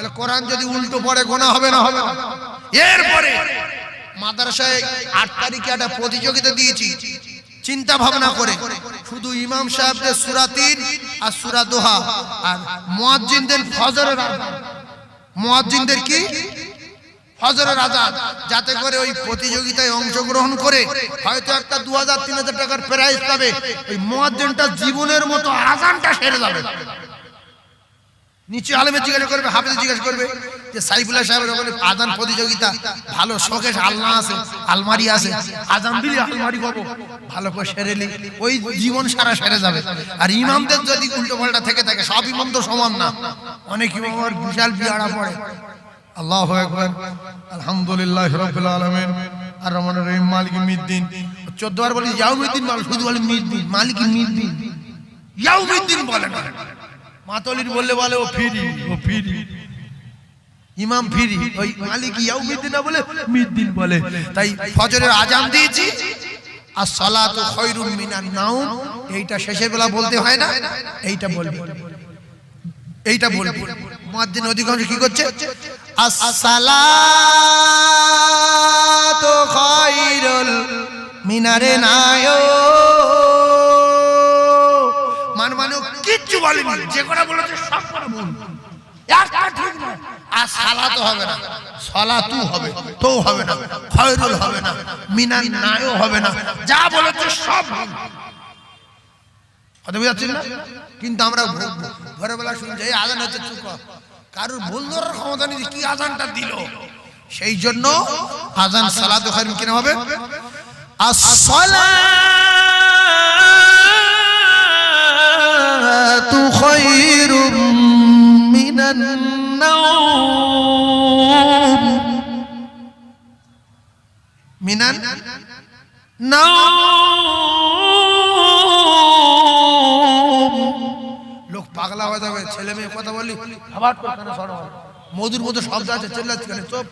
তাহলে কোরআন যদি উল্টো পড়ে, গোনা হবে না? হবে এরপরে মাদ্রাসায় আট তারিখে একটা প্রতিযোগিতা দিয়েছি। চিন্তা ভাবনা করে। শুধু ইমাম সাহেবদের সুরা তিন আর সুরা দোহা আর মুয়াজ্জিনদের ফজরের। মুয়াজ্জিনদের কি? ফজরের আজাদ যাতে করে ওই প্রতিযোগিতায় অংশগ্রহণ করে হয়তো একটা দু হাজার, তিন হাজার টাকার প্রাইজ পাবে। ওই মুয়াজ্জিনটা জীবনের মতো আজানটা সেরে যাবে। নিচে আলেমে জিজ্ঞাসা করবে, হাফিজে জিজ্ঞাসা করবে যে সাইফুল্লাহ সাহেবের ওখানে আজান প্রতিযোগিতা, ভালো শোকেশ আলনা আছে, আলমারি আছে, আজান দিলে আলমারি পাবো। ভালো করে সেরেলি ওই জীবন সারা সেরে যাবে। আর ইমামদের যদি উল্টো পাল্টা থেকে থাকে, সব ইমাম তো সমান না। অনেক ইমাম আবার বিশাল বিয়ারা পড়ে। আল্লাহ একবার আলহামদুলিল্লাহ রবিল আলমেন। আর রহমান রহিম, মালিক মিদ্দিন চোদ্দ বার বলি, ইয়াউমিদ্দিন বলে, শুধু বলে মিদ্দিন, মালিক মিদ্দিন ইয়াউমিদ্দিন বলে না। মাতলির বললে বলে, ও ফিরি ও ফিরি। ইমাম ফিরি, ওই মালিক ইয়াউমিদ্দিন না বলে মিদ্দিন বলে। তাই ফজরের আজান দিয়েছি, আর সালাতু খায়রুম মিনান নাউম এইটা শেষের বেলা বলতে হয় না, এইটা বলবি। এইটা বলবি। মুয়াজ্জিন অধিকাংশ কি করছে? আসসালাতু খায়রুল মিনারে নায়ো বলেনি, যে কটা বলেছে সব কটা ভুল আর হবে তো হবে না, খয়রুল হবে না হবে না। যা কিন্তু আমরা ভোরবেলা শুনছি এই আজান হচ্ছে, চুপ কর। কারোর ভুল ধরার ক্ষমতা নেই কি আজানটা দিল? সেই জন্য আজান খাইরুন কিনা হবে। খায়রুম মিনান নাওম মিনান নাওম লোক পাগলা হয়ে যাবে, ছেলে মেয়ে কথা বললি আবার মধুর মতো শব্দ আছে, চেল্লাচ্ছি কেন? চুপ।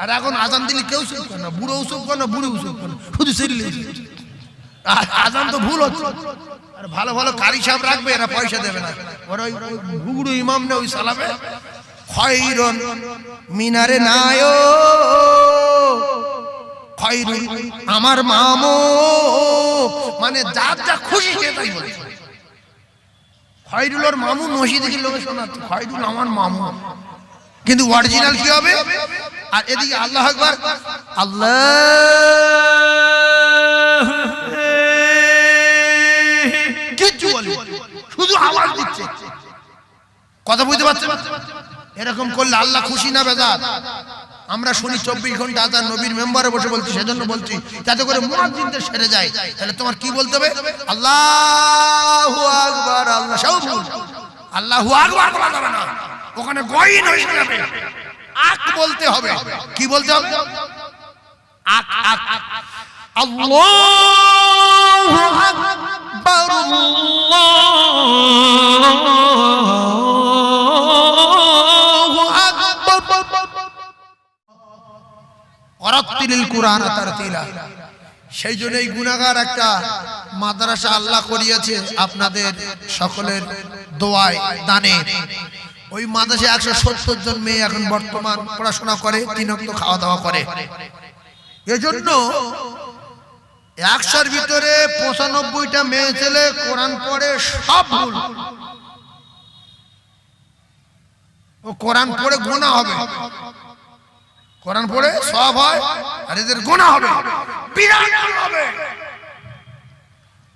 আর এখন আজান দিলে কেউ করে না, বুড়ো করে না বুড়ি করে না শুধু সিরিলে আজান তো ভুল হচ্ছে। আর ভালো ভালো কারি সাহেব রাখবে, এরা পয়সা দেবে না। ওরা ওই ঘুগড়ু ইমাম না ওই সালাবে খয়রন মিনারে নায়ো। খয়রুল আমার মামো। মানে যার যা খুশি সে তাই বলে। খয়রুল ওর মামু মসজিদে কি লোকে শোনাচ্ছে, খয়রুল আমার মামু। কিন্তু অরিজিনাল কি হবে? আর এদিকে আল্লাহ একবার আল্লাহ শুধু আওয়াজ দিচ্ছে। কথা বুঝতে পারছেন? এরকম করলে আল্লাহ খুশি না বেজার? আমরা শুনি চব্বিশ ঘণ্টা আজান নবীর মেম্বারে বসে বলছি, সেজন্য বলছি, যাতে করে মুয়াজ্জিনদের সেরে যায়। তাহলে তোমার কি বলতে হবে? আল্লাহু আকবার, আল্লাহ সব আল্লাহু আকবার বলা যাবে না। ওখানে গয়িন হয়ে যাবে। আক বলতে হবে। কি বলতে হবে? আক আক। আল্লাহু আকবার। আল্লাহু আকবার অরাত্তিলিল কুরআন তারতিলা। সেই জন্য এই গুনাহগার একটা মাদ্রাসা আল্লাহ করিয়েছে আপনাদের সকলের দোয়ায়, দানে। ওই মাদ্রাসায় একশো সত্তর জন মেয়ে এখন বর্তমান পড়াশোনা করে, তিন খাওয়া দাওয়া করে। এজন্য একশোর ভিতরে পঁচানব্বইটা মেয়ে ছেলে, কোরআন পড়ে সব ভুল। ও কোরআন পড়ে গোনা হবে। কোরআন পড়ে সব হয় আর এদের গোনা হবে।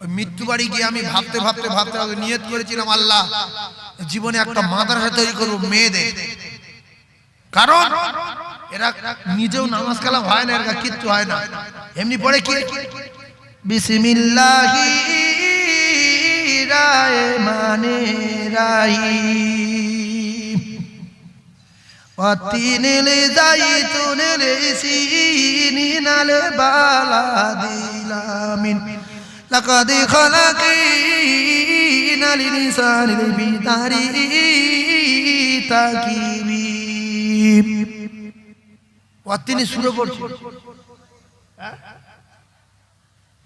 মৃত্যু বাড়ি গিয়ে আমি ভাবতে ভাবতে ভাবতে ভাবতে নিয়ত করেছিলাম, আল্লাহ, জীবনে একটা মাদ্রাসা তৈরি করব মেয়েদের কারণ এরা নিজেও নামাজ কালাম হয় না, এরা কিচ্ছু হয় না। এমনি পড়ে কি? বিসমিল্লাহি রায় মানে রাই والتين لزيتون لسين البلد من لقد خلقنا الإنسان في تكييب والتين সুরে পড়ছে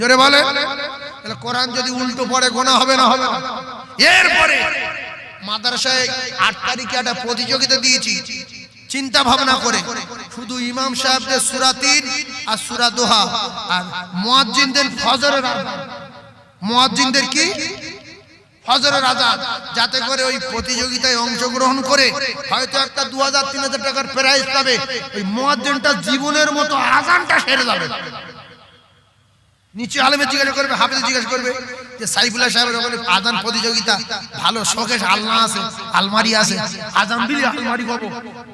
জোরে বলে। তাহলে কোরআন যদি উল্টো পড়ে, গোনা হবে না। হবে এরপরে মাদ্রাসায় আট তারিখে একটা প্রতিযোগিতা দিয়েছি। চিন্তা ভাবনা করে। শুধু ইমাম সাহেবদের সুরা তিন আর সুরা দোহা আর মুয়াজ্জিনদের ফজরের মুয়াজ্জিনদের কি? ফজরের আজান। যাতে করে ওই প্রতিযোগিতায় অংশগ্রহণ করে হয়তো একটা দু হাজার তিন হাজার টাকার প্রাইজ পাবে। ওই মুয়াজ্জিনটা জীবনের মতো আজানটা সেরে যাবে। নিচে আলেমে জিজ্ঞাসা করবে হাফেজে জিজ্ঞাসা করবে যে সাইফুল্লাহ সাহেবের ওখানে আজান প্রতিযোগিতা, ভালো শোকেশ আলনা আছে, আলমারি আছে। আজান দিলে আলমারি পাবো।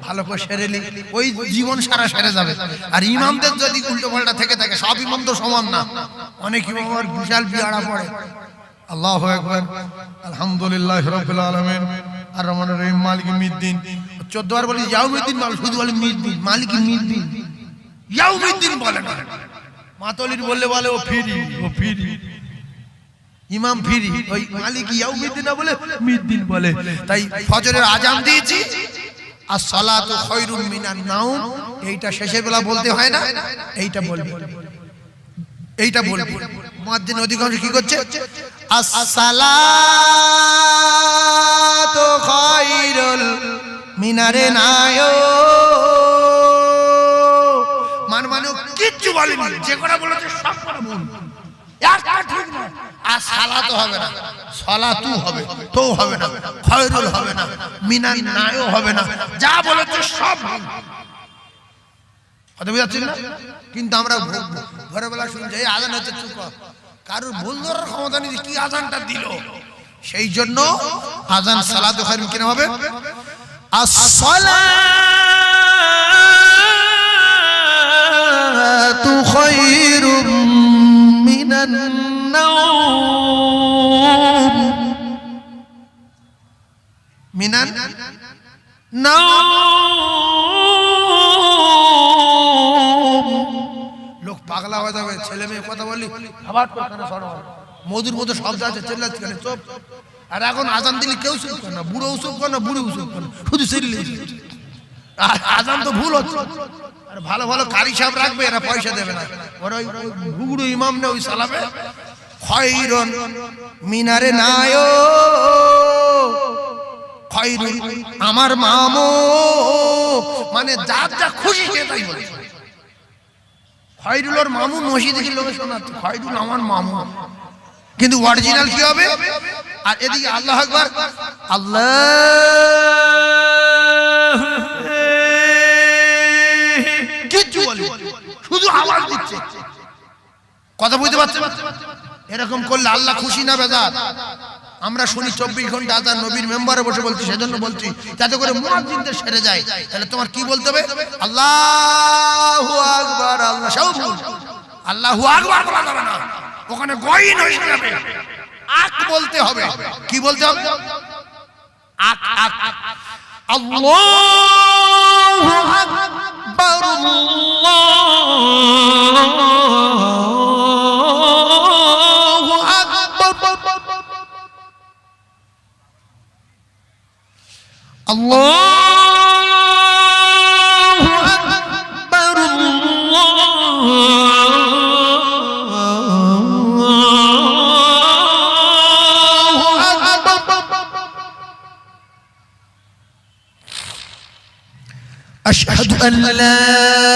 ভালো করে সেরেলি ওই জীবন সারা সেরে যাবে। আর ইমামদের যদি উল্টো পাল্টা থেকে থাকে, সব ইমাম তো সমান না। অনেক ইমাম আবার বিশাল বিয়ারা পড়ে। আল্লাহ একবার আলহামদুলিল্লাহ রবিল আলমেন। আর রহমান রহিম, মালিক মিদ্দিন চোদ্দ বার বলি, ইয়াউমিদ্দিন মাল শুধু বলে মিদ্দিন। মালিক মিদ্দিন ইয়াউমিদ্দিন বলে না। মাতলির বললে বলে, ও ফিরি ও ফিরি। ইমাম ফিরি, ওই মালিক ইয়াউমিদ্দিন বলে, মিদ্দিন বলে। তাই ফজরের আজান দিয়েছি। আর সালাতু খায়রুম মিনান নাউম এইটা শেষের বেলা বলতে হয় না, এইটা বলবি। এইটা বলবি। মুয়াজ্জিন অধিকাংশ কি করছে? আসসালাতু খায়রুল মিনারে নায়ো যে কটা বলেছে সব কটা ভুল একটা ঠিক না আর সালাতো হবে না। সালাতু হবে তো হবে না। খয়রুল হবে না। মিনান নায়ও হবে না। যা বলেছে সব কথা বুঝাচ্ছি না? কিন্তু আমরা ভো- ভো- ভোরবেলা শুনছি, এই আজান হচ্ছে, চুপ কারোর ভুল ধরার ক্ষমতা নেই কি আজানটা দিল। সেই জন্য আজান সালাত খাইর কিনা হবে? আসসালাতু খায়রুম মিনান নাওম মিনান নাওম লোক পাগলা হয়ে যাবে ছেলে মেয়ে কথা বললি? আবার মধুর মতো শব্দ আছে চেল্লাচ্ছি কেন? চুপ। আর এখন আজান দিলে কেউ চুপ করে না। বুড়ো উসুপ করে না বুড়ি উসুপ করে না শুধু সিরিলি আজান তো ভুল হচ্ছে। ভালো ভালো কারি সাহেব রাখবে, এরা পয়সা দেবে না। ওরা ওই ঘুগড়ু ইমাম না ওই সালাবে খয়রন মিনারে নায়ো খয়রুল আমার মামো। মানে যার যা খুশি সে তাই বলে। খয়রুলোর মামু মসজিদে কি লোকে শোনাচ্ছে খয়রুল আমার মামু। কিন্তু অরিজিনাল কি হবে? আর এদিকে আল্লাহ আকবার। আল্লাহ শুধু আওয়াজ দিচ্ছে। কথা বুঝতে পারছেন? এরকম করলে আল্লাহ খুশি না বেজার? আমরা শুনি চব্বিশ ঘণ্টা আজান, নবীর মেম্বারে বসে বলছি, সেজন্য বলছি, যাতে করে মুয়াজ্জিনদের সেরে যায়। তাহলে তোমার কি বলতে হবে? আল্লাহু আকবার, আল্লাহ, সব আল্লাহু আকবার বলা যাবে না। ওখানে গয়ন হয়ে যাবে। আক বলতে হবে। কি বলতে হবে? আক আক। আল্লাহু আকবার أن لا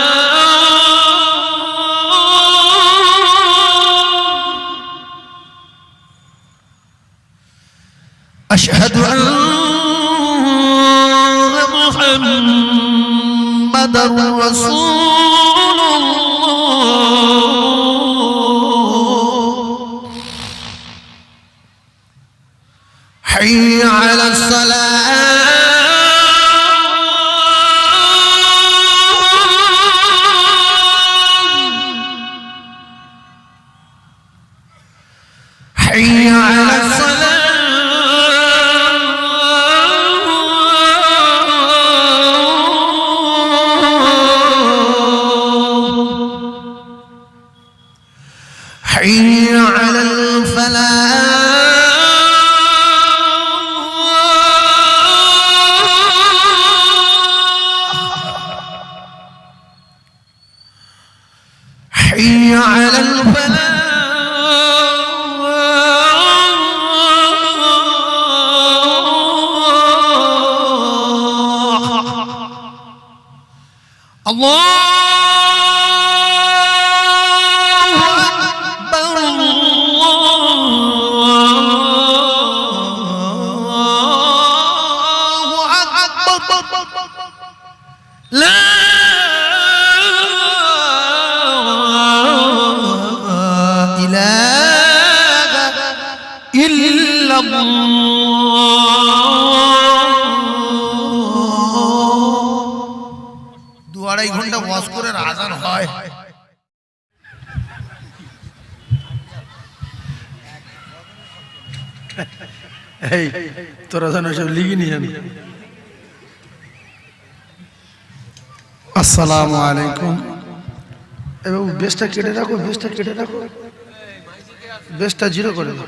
حي على Allah ওয়াজ করে আজান হয়। এই, তোরা যেন সব লিখে নিয়ে আসসালামু আলাইকুম। এবং বেশটা কেটে রাখো বেশটা কেটে রাখো। বেশটা জিরো করে দাও।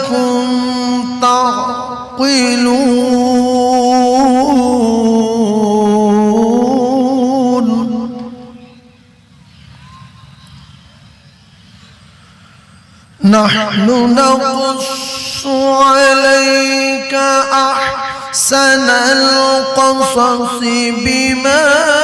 لعلكم تعقلون نحن نقص عليك أحسن القصص بما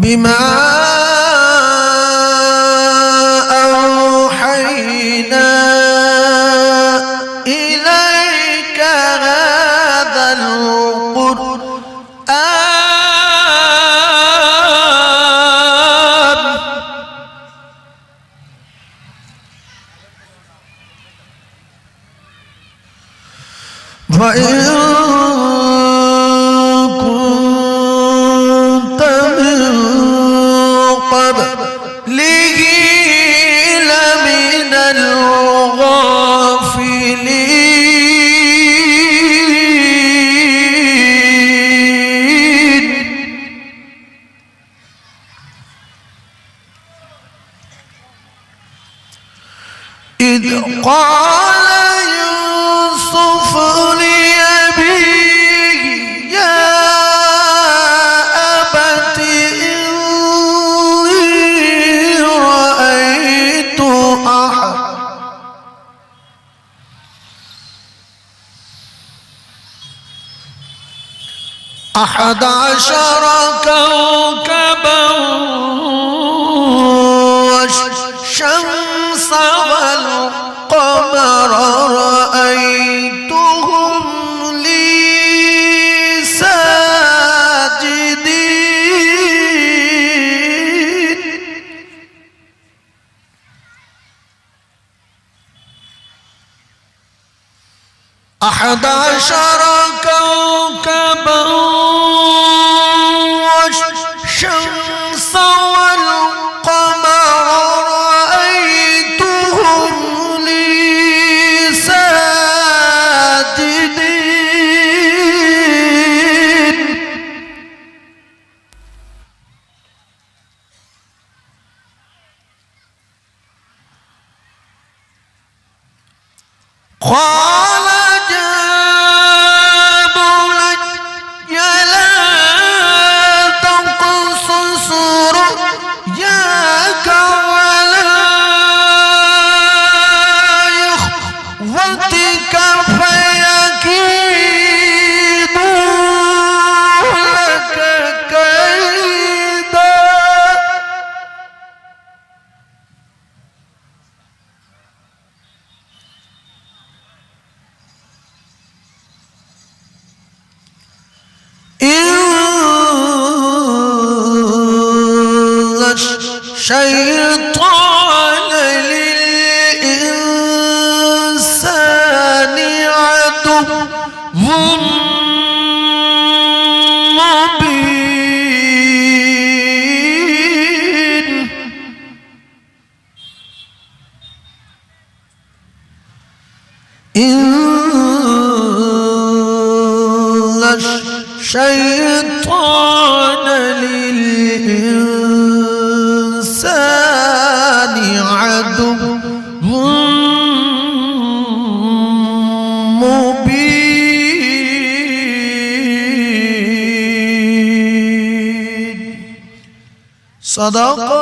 বিমা মোহাম্মদ أحد عشر كوكبا والشمس والقمر رأيتهم لي ساجدين. أحد عشر كوكبا الشيطان للإنسان عدو مبين. صدق